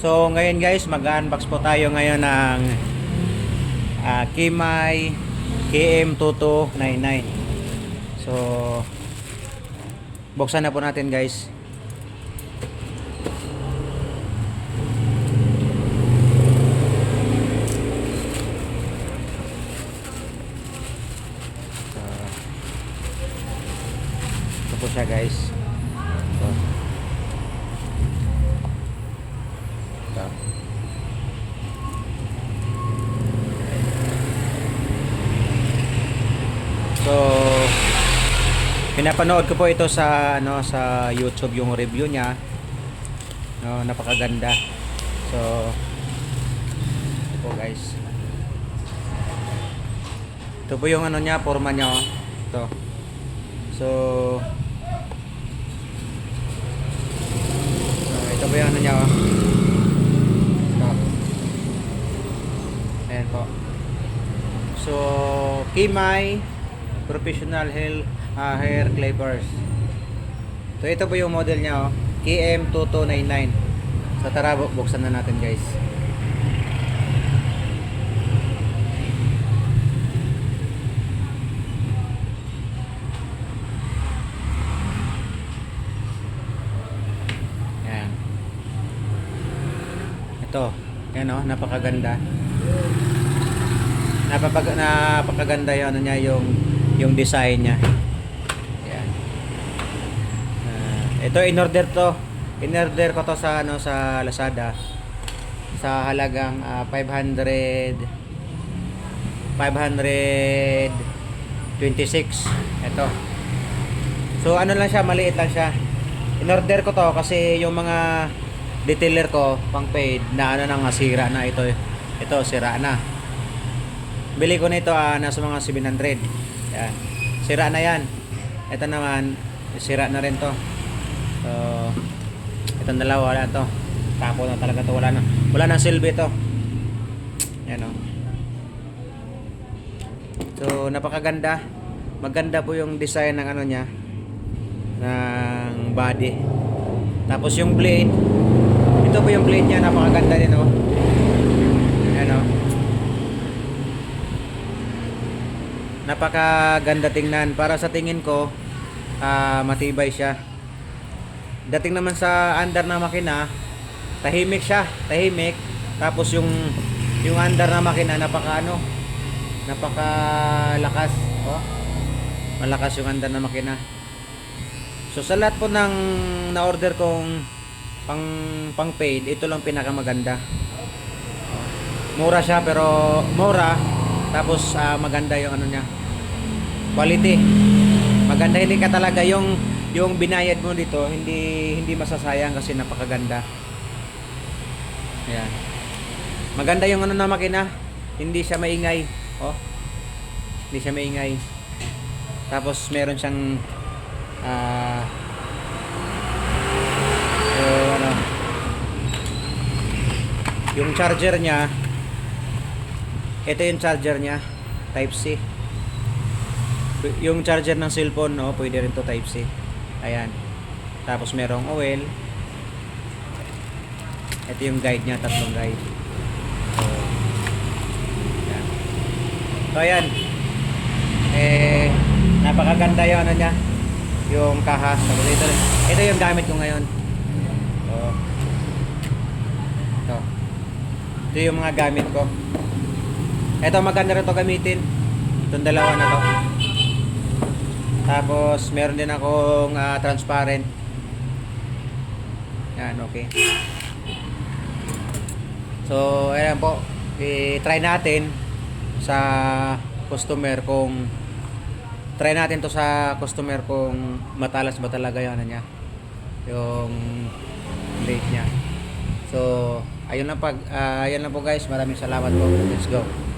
So ngayon guys, mag-unbox po tayo ngayon ng ah, Kimai KM2299. So buksan na po natin guys. So, ito po siya guys. Ito. So, pinapanood ko po ito sa ano sa YouTube yung review niya. No, napakaganda. So, ito po guys. Ito po yung ano niya, forma niya. Oh. Ito. So, so, ito po yung ano niya. Oh. Ito. Ayan po. So, Kimai Professional Hair, ah, hair Clippers. So, ito po yung model niya. Oh. KM2299. So, tara, bu- buksan na natin guys. Yan. Ito. Yan oh, napakaganda. Napapag napakaganda 'yung ano niya yung yung design niya. Yan. Ah, ito in order to. In order ko to sa ano sa Lazada sa halagang ah, 500 526. Ito. So ano lang siya, maliit lang siya. In order ko to kasi yung mga detailer ko pang paid na ano nang sira na ito. Ito sira na. Bili ko nito ah, nasa mga 700. Yan. Sira na yan. Ito naman, sira na rin to. So, itong dalawa wala to. Tapo na talaga to. Wala na. Wala nang silbi to. Yan o. So, napakaganda. Maganda po yung design ng ano niya. Ng body. Tapos yung blade. Ito po yung blade niya. Napakaganda din o. Yan o. napakaganda tingnan. Para sa tingin ko ah, matibay siya. Dating naman sa under na makina tahimik siya tahimik. Tapos yung yung under na makina napaka ano napaka lakas oh. Malakas yung under na makina. So sa lahat po ng na order kong pang pang paid ito lang pinakamaganda. Mura siya pero mura. Tapos ah, maganda yung ano niya quality. Maganda hindi ka talaga yung yung binayad mo dito hindi hindi masasayang kasi napakaganda. Ayan. maganda yung ano na makina. Hindi siya maingay. Oh. Hindi siya maingay. Tapos meron siyang ah so, ano yung charger niya ito yung charger niya type C yung charger ng cellphone no pwede rin to type C. Ayan. Tapos merong oil ito yung guide niya tatlong guide. Ayan, so, ayan. eh napakaganda yung ano niya yung kaha. Tapos ito, ito yung gamit ko ngayon. So ito. Ito yung mga gamit ko. Ito maganda rin to gamitin. Itong dalawa na to tapos, meron din akong ah, transparent. Yan, okay. So, ayan po. I-try natin sa customer kung try natin to sa customer kung matalas ba talaga yung ano niya. Yung blade niya. So, ayun lang pag ah, ayun lang po guys. Maraming salamat po. Let's go.